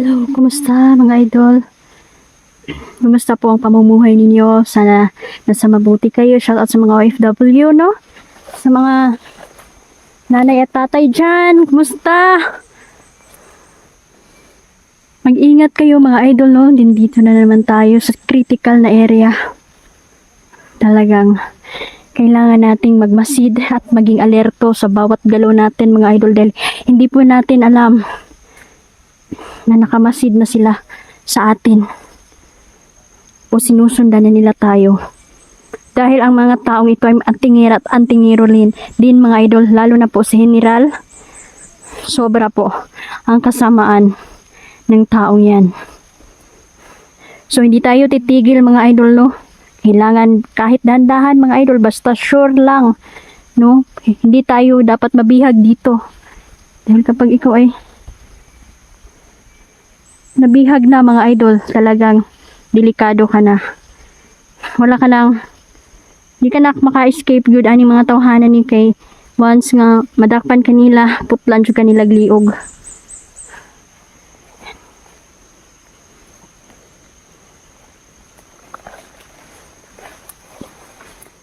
Hello, kumusta mga idol? Kumusta po ang pamumuhay ninyo? Sana nasa mabuti kayo. Shoutout sa mga OFW, no? Sa mga nanay at tatay dyan. Kumusta? Mag-ingat kayo mga idol, no? Dito na naman tayo sa critical na area. Talagang kailangan nating magmasid at maging alerto sa bawat galaw natin mga idol dahil hindi po natin alam na nakamasid na sila sa atin o sinusundan na nila tayo. Dahil ang mga taong ito ay antingir at antingiro din, din mga idol, lalo na po si General, sobra po ang kasamaan ng taong yan. So hindi tayo titigil mga idol no. Kailangan kahit dahan-dahan mga idol, basta sure lang no. Hindi tayo dapat mabihag dito. Dahil kapag ikaw ay nabihag na mga idol, talagang delikado ka na. Wala ka nang, di ka na maka-escape good ani mga tawhanan ni kay once nga madakpan kanila, putlan jud kanila gliog.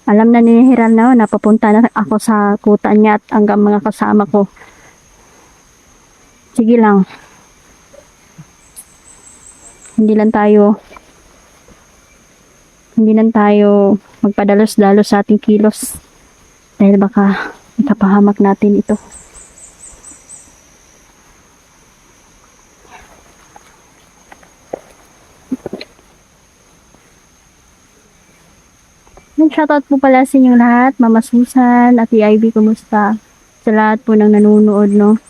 Alam na ni Hiral na napapunta na ako sa kuta niya at hanggang mga kasama ko. Sige lang. Hindi lang tayo hindi lang tayo magpadalos-dalos sa ating kilos dahil baka ikapahamak natin ito. Nag-shoutout po pala sa inyong lahat, Mama Susan, Ate Ivy, kumusta? Sa lahat po ng nanonood, no?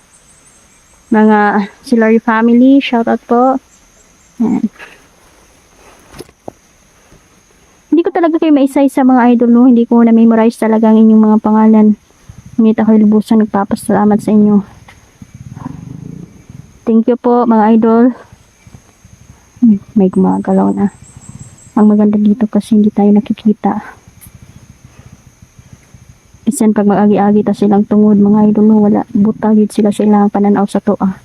Mga Silary family, shoutout po. Hindi ko talaga kayo maisay sa mga idol, no? Hindi ko na-memorize talaga ang inyong mga pangalan. Ngunit ako lubusan nagpapasalamat sa inyo. Thank you po, mga idol. Hmm, May gumagalaw na. Ang maganda dito kasi hindi tayo nakikita. Isan pag mag-agi-agi ta silang tungod mga idol no, wala buta gid sila sa ilang pananaw sa toa.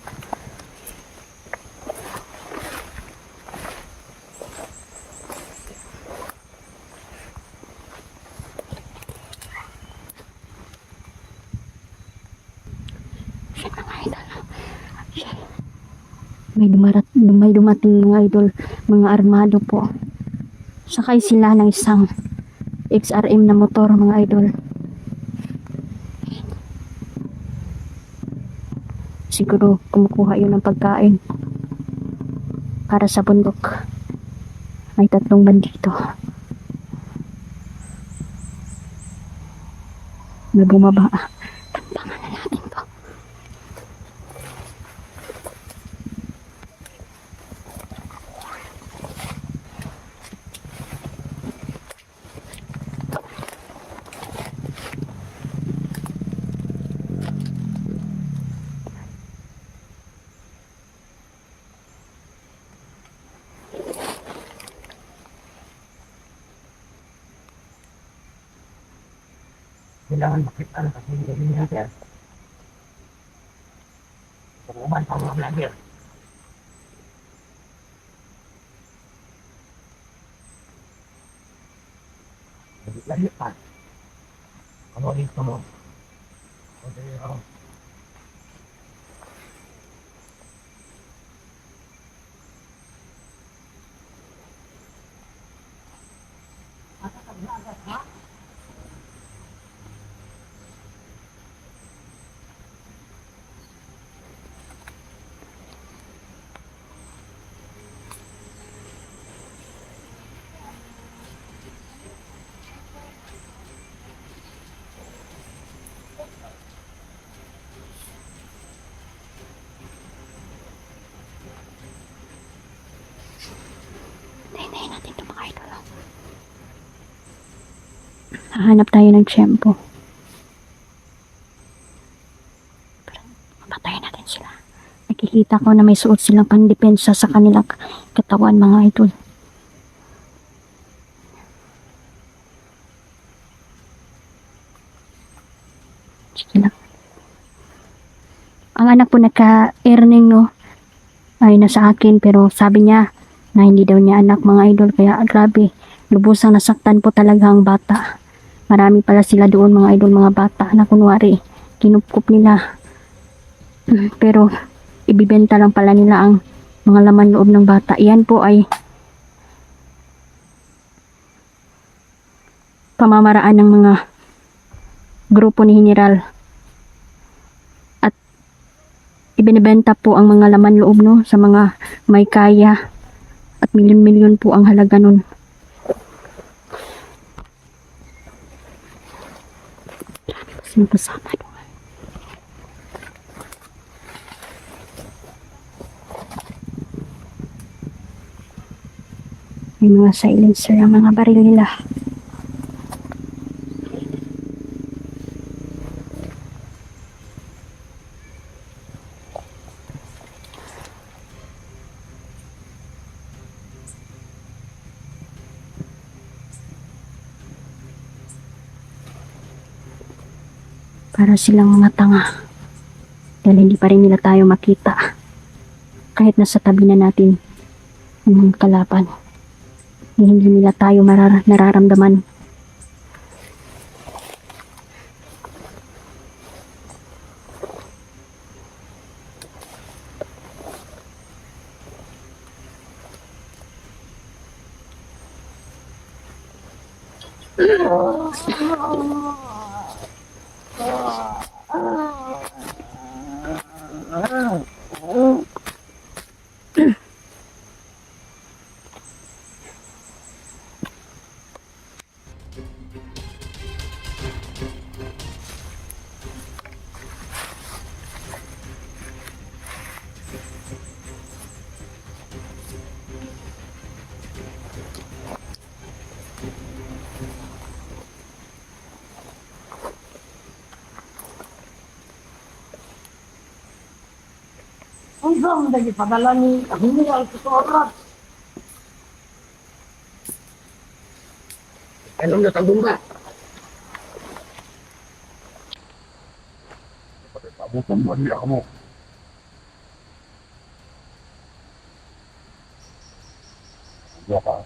Shit, mga idol. Shit. May dumarat, dumating mga idol, mga armado po. Sakay sila ng isang XRM na motor mga idol. Siguro kumukuha yun ng pagkain para sa bundok. May tatlong bandito. Na bumaba. Tampangan na natin to. kailangan makita na kasi hindi rin natin. Pag-uman pa mga vlogger. Lagi pa. Ano dito mo? O dito. Hintayin natin ito mga idol. oh. Hahanap tayo ng tiyempo. Mapatayin natin sila. Nakikita ko na may suot silang pandepensa sa kanilang katawan mga idol. Sige lang. Ang anak po nagka-earning no. ay nasa akin pero sabi niya na hindi daw niya anak mga idol kaya grabe lubusang nasaktan po talaga ang bata marami pala sila doon mga idol mga bata na kunwari kinupkup nila. Pero ibibenta lang pala nila ang mga laman loob ng bata. Yan po ay pamamaraan ng mga grupo ni General. At ibinebenta po ang mga laman loob no sa mga may kaya. At milyon-milyon po ang halaga nun. Sino kasama doon? May mga silencer ang mga baril nila. Para silang mga tanga. Dahil hindi pa rin nila tayo makita. Kahit nasa tabi na natin ang mga kalaban. Hindi nila tayo marar- nararamdaman. Ang saan na padala ni General sa oras? Alam na tagong ba? Pabutan mo niya mo. Ano ka?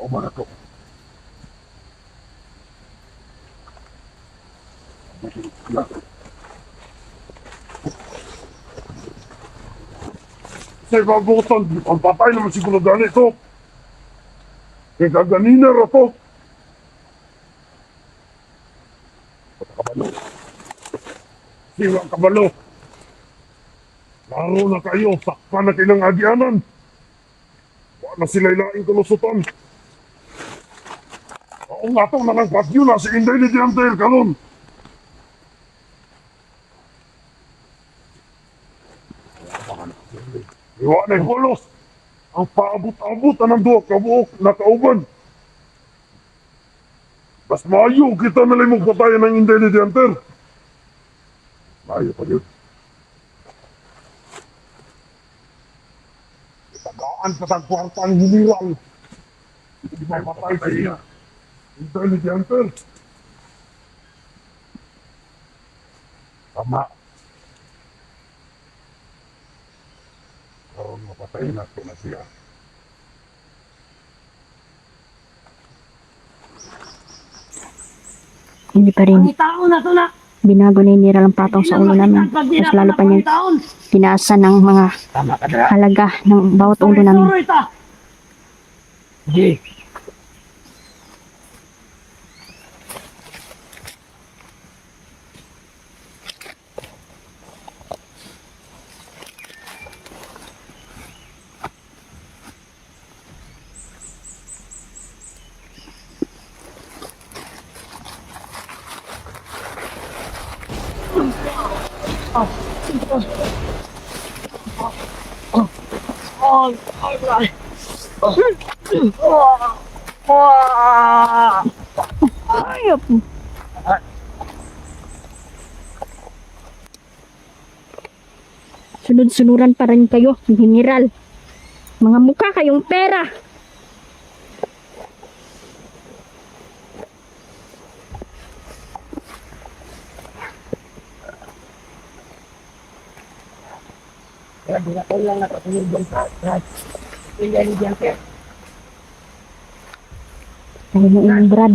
Oo ba na to? Sa ibabutan, ang patay naman siguro ganito. Kaya kaganina ra to. Kabalo. Siwa kabalo. Laro na kayo, sakpan na kailang agyanan. Wala na sila ilaing kalusutan. Oo nga to, nanangpat yun na si Inday ni Diantel kalon. Iwa na hulos. Ang paabot-abot na ng duwa kabuok na kauban. Mas maayo kita na lang magpatayan ng intelligenter. Maayo pa yun. Tagaan sa kwartang hiniral. Hindi ba patay siya? Intelligenter. Tama. Karon mapatay na ito na siya. Hindi pa rin Ang na to na. binago ni Nira ang patong sa ulo namin. Mas lalo pa niya taon. tinaasan ng mga halaga ng bawat ulo namin. Sorry ta. Di. Oh, alright. Ayop. Sunod-sunuran pa rin kayo, general. Mga mukha kayong pera. Kaya di na lang nakasunod dyan sa Brad. Intelligent eh. Ay, yung Brad.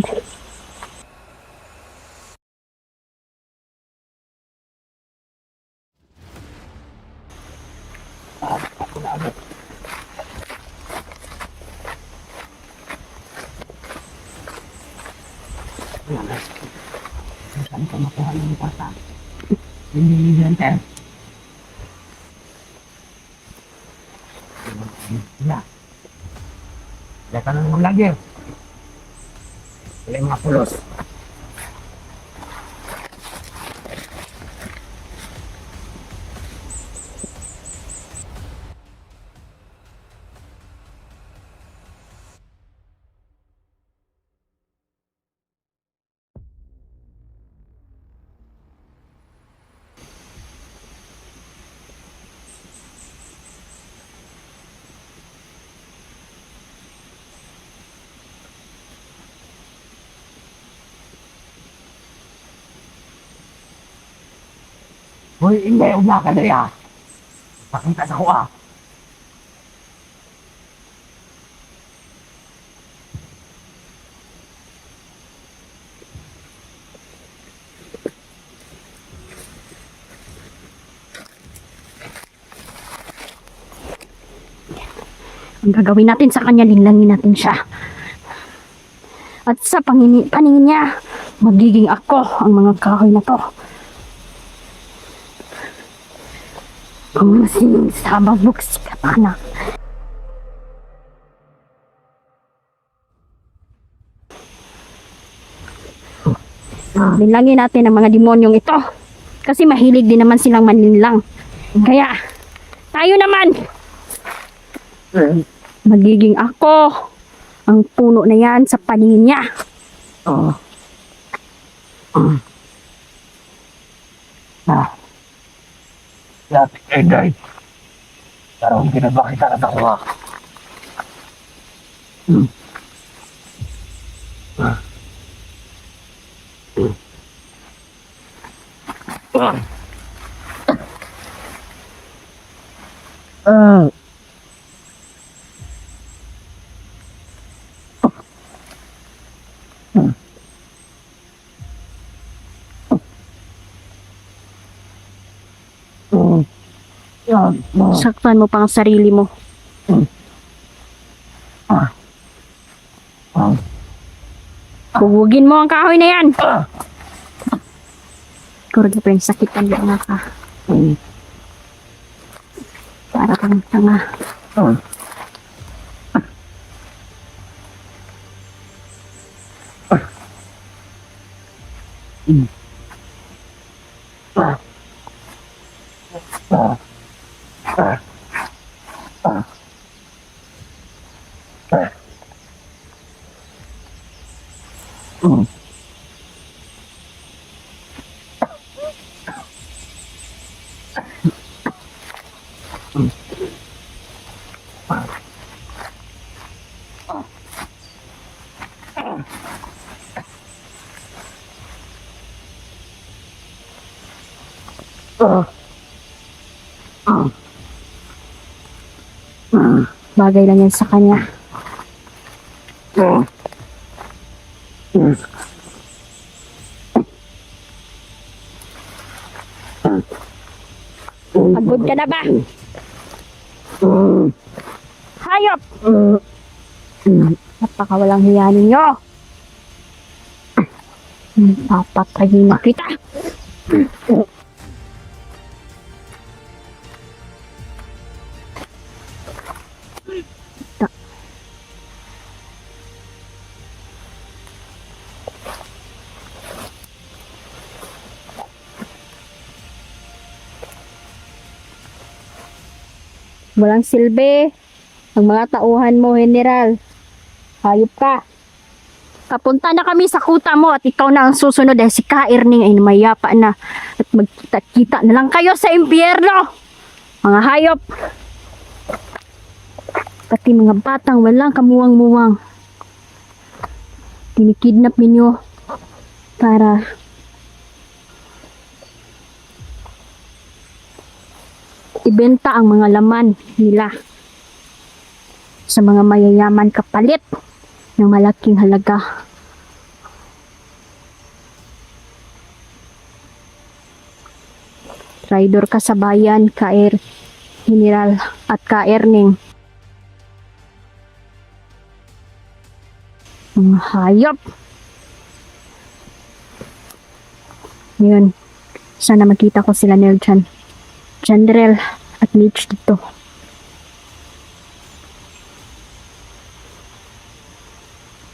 Saan ka makuha ng bata? Intelligent eh. Ya. Ka nang lagi. Sila yung mga pulos. Hoy, hindi, umya ka na ya. Pakita sa ko ah. Ang gagawin natin sa kanya, linlangin natin siya. At sa pangini, paningin niya, magiging ako ang mga kahoy na to. Kung sinong sababok si Katana. Linlangin natin ang mga demonyong ito. Kasi mahilig din naman silang maninlang. Kaya, tayo naman, magiging ako ang puno na yan sa paningin niya. Oo. Mm. Ah. Dati eh, day. Pero hindi na ba kita na ako ah. Hmm. Ah. Hmm. Ah. Ah. Saktan mo pa ang sarili mo. Ah. Ah. Bubugin mo ang kahoy na yan. Ah. Kurag pa yung sakit ang mga ka. Mm. Para kang tanga. Ah. Mm. Ah. Ah. Ah. Ah. Ah. Mm. Ah. Ah. Ah. Bagay lang yan sa kanya. Pagod ka na ba? Mm. Hayop! Mm. Napakawalang hiya ninyo. Hmm, Papatayin na kita. Ta- Walang silbi. Ang mga tauhan mo, General. Hayop ka. Kapunta na kami sa kuta mo at ikaw na ang susunod dahil si Ka Erning ay mayapa na at magkita-kita na lang kayo sa impyerno. Mga hayop. Pati mga batang walang kamuwang-muwang. Tinikidnap ninyo para ibenta ang mga laman nila sa mga mayayaman kapalit ng malaking halaga. Traidor ka sa bayan, Kaer General at Kaerning. Mga hayop. Yun. Sana makita ko sila nil. General at Mitch dito.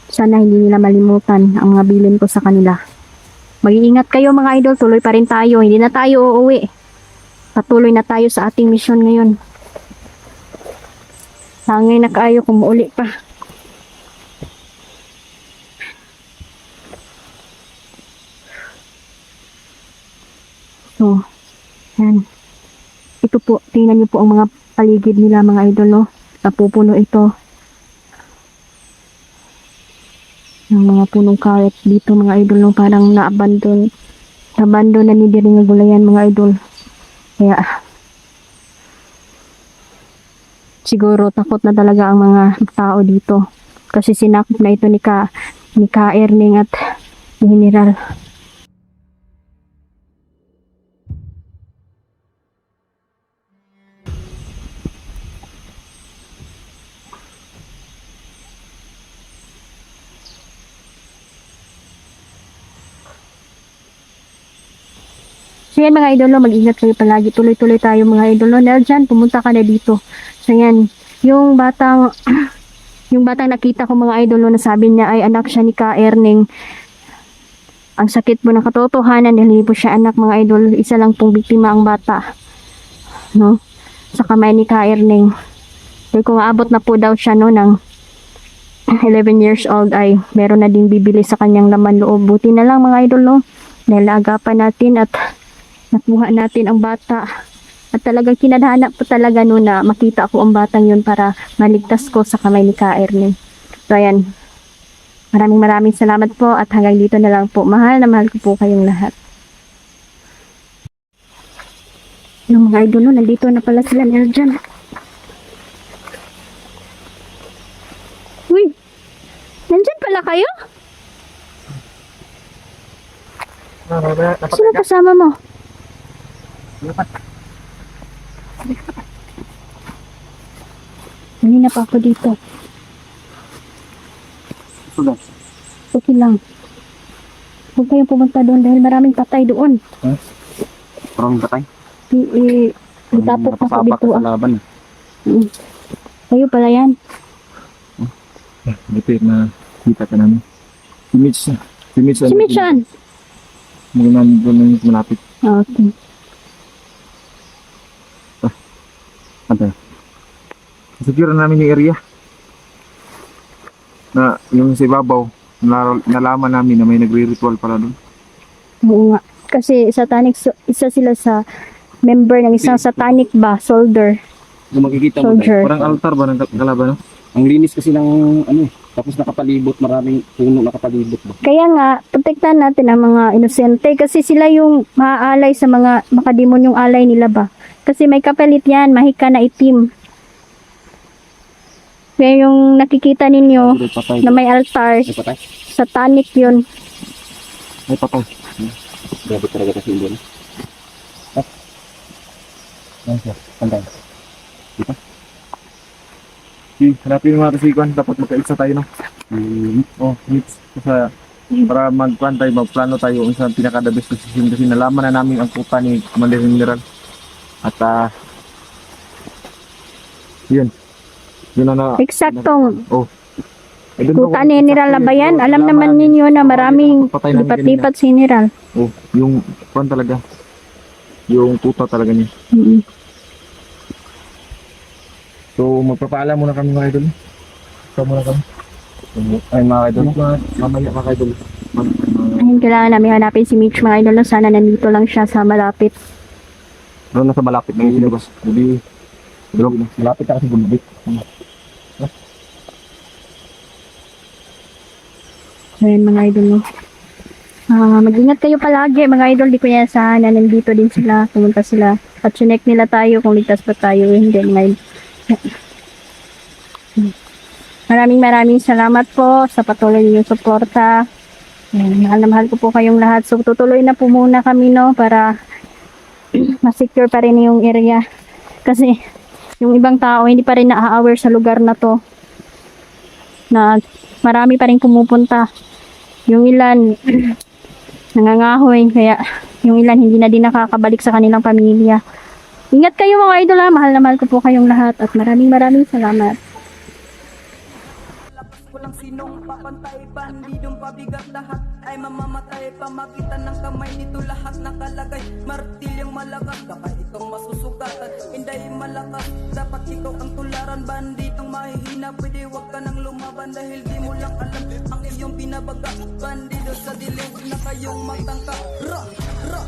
Sana hindi nila malimutan ang mga bilin ko sa kanila. Mag-iingat kayo mga idol, tuloy pa rin tayo. Hindi na tayo uuwi. Patuloy na tayo sa ating misyon ngayon. Hangay na kayo kung mauli pa. So, yan. Ito po, tingnan niyo po ang mga paligid nila mga idol, no? Napupuno ito. Ng mga punong carrot dito mga idol, no? Parang na-abandon. Na-abandon na ni Diri nga gulayan mga idol. Kaya, siguro takot na talaga ang mga tao dito. Kasi sinakop na ito ni Ka, ni Ka Erning at ni General. So yan mga idolo, mag-ingat kayo palagi. Tuloy-tuloy tayo mga idolo. Nel dyan, pumunta ka na dito. So yan, yung batang, yung batang nakita ko mga idolo na sabi niya ay anak siya ni Ka Erning. Ang sakit po ng katotohanan, dahil po siya anak mga idol. Isa lang pong biktima ang bata. No? Sa kamay ni Ka Erning. Dahil kung aabot na po daw siya no, ng 11 years old ay meron na ding bibili sa kanyang laman loob. Buti na lang mga idol no. Dahil agapan natin at nakuha natin ang bata. At talagang kinadhana po talaga no na makita ko ang batang yun para maligtas ko sa kamay ni Ka Ernie. So ayan. Maraming maraming salamat po at hanggang dito na lang po. Mahal na mahal ko po kayong lahat. Yung mga idol no, nandito na pala sila ni Arjan. Uy! Nandyan pala kayo? Sino kasama mo? Kanina pa ako dito. Sudah. Okay lang. Huwag kayong pumunta doon dahil maraming patay doon. Parang patay. I, i, itapok na sa bituan. laban. Mm. Kayo pala yan. Buti na kita ka namin. Si Mitch. Si Mitch. Si Michan. Muna doon malapit. Okay. Ano? Secure namin yung area. Na yung sa ibabaw, na, nalaman namin na may nagre-ritual pala doon. Oo nga. Kasi satanic, so- isa sila sa member ng isang satanic ba, soldier. Kung makikita mo, Soldier. Parang altar ba ng kal- kalaban, no? ang linis kasi ng ano eh, tapos nakapalibot, maraming puno nakapalibot. ba. Kaya nga, protektahan natin ang mga inosente kasi sila yung maaalay sa mga makademonyong alay nila ba. Kasi may kapalit yan, mahika na itim. Kaya yung nakikita ninyo May patay. na may altar, May patay. satanic yun. May patay. Grabe talaga kasi yun. doon. Ah. Yan siya. Pantay. Si, hanapin mo natin si Kwan. Dapat magkaisa tayo, no? Mm, Oh, Mitch. Kasi para magkuhan tayo, magplano tayo kung saan pinaka-the best decision kasi nalaman na namin ang kuta ni Commander General. At ah yun. Yun na na. Eksaktong Oh. Eh, kuta ba- ni General Labayan. Alam naman ninyo na maraming lipat-lipat si General. Oh, yung kuhan talaga. Yung kuta talaga niya. Mm. So, magpapaalam muna kami mga idol. Ikaw muna kami. Ay, mga idol. Mamaya mga idol. Ayun, kailangan namin hanapin si Mitch mga idol. Sana nandito lang siya sa malapit. Pero nasa malapit na yung silabas. Hindi. Pero malapit na kasi gulubit. So, yun mga idol no. Ah, mag-ingat kayo palagi mga idol. Di ko yan sana nandito din sila. Pumunta sila At chinek nila tayo kung ligtas ba tayo o hindi ngayon. Maraming maraming salamat po sa patuloy ninyong suporta. Ayan, mahal na mahal ko po kayong lahat. So tutuloy na po muna kami no para ma-secure pa rin yung area. Kasi yung ibang tao hindi pa rin na-aware sa lugar na to. Na marami pa rin pumupunta. Yung ilan nangangahoy kaya yung ilan hindi na din nakakabalik sa kanilang pamilya. Ingat kayo mga idol ha. Mahal na mahal ko po kayong lahat at maraming maraming salamat. Walang sinong papantay Bandidong pabigat lahat Ay mamamatay Pamakita ng kamay nito lahat nakalagay. Martilyong malakas Baka itong masusugatan Hindi malakas. Dapat ikaw ang tularan Banditong mahihina. Pwede wag ka nang lumaban Dahil di mo lang alam Ang iyong binabaga. Bandido sa dilim na kayong magtangka Ra, ra,